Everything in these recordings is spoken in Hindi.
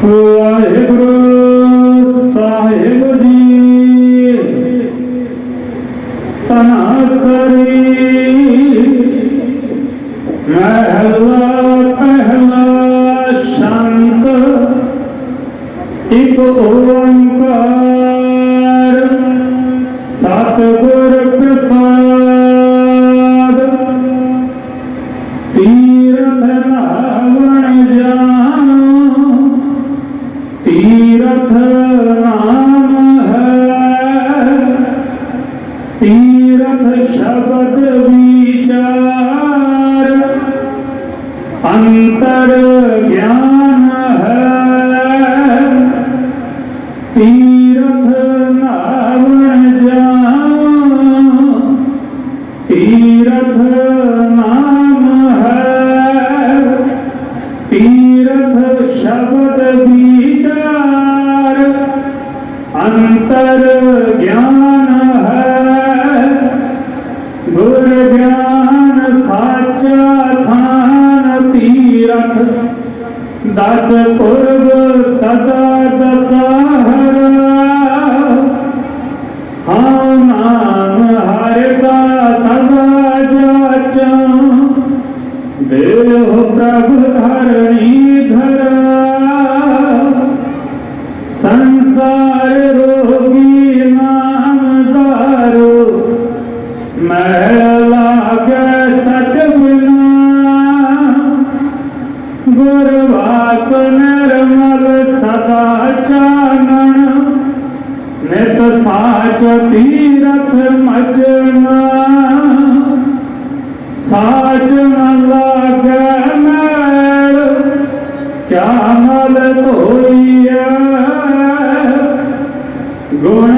부활 부르 तीरथ नाम है। तीरथ शब्द विचार। अंतर ज्ञान ज्ञान है। गुरान साचान तीरथ। दस पूर्व सदा दसाहरा हाँ नाम हर का सदा जाच। देव प्रभु धरणी धरा। ਤੀਰਥ ਮਜਨਾ ਸਾਚ ਨ ਲਾਗੈ ਮੈਲ ਮਲ ਧੋਈਐ। ਗੁਣ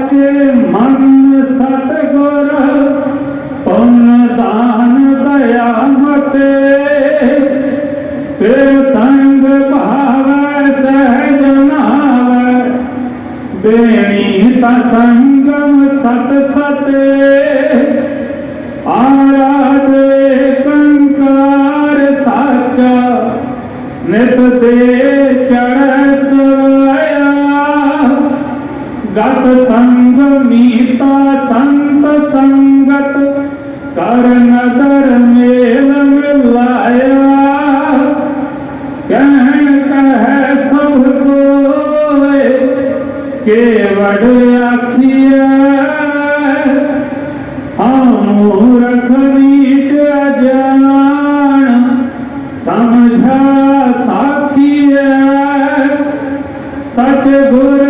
ਸਾਚੇ ਮਨ ਸਤਗੁਰ ਪੁੰਨ ਦਾਨ ਦਇਆ ਮਤੇ। ਫਿਰ ਸੰਗ ਭਾਵੈ, ਸਹਿਜ ਨਾਵੈ, ਬੇਣੀ ਤਾ ਸੰਗਮ ਸਤ। ਸਤੇ ਆਰਾਧੇ ਕੰਕਾਰ ਸਾਚਾ, ਨਿਤ ਦੇ ਚੜ੍ਹ साथ संग मीता संत संगत कर नज़र मेल मिलाया कह सब कोय केवड़ अजान, समझा साखिया। सच गुरु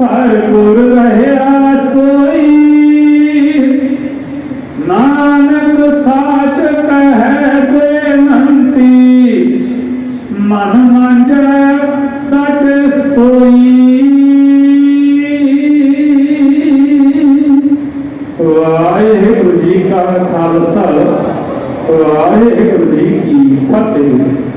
भरपूर रहे सोई नानक साच कह बेनती, मन मंज सच सोई। वाहे जी का खालसा, वाहेगुरु जी की फतेह।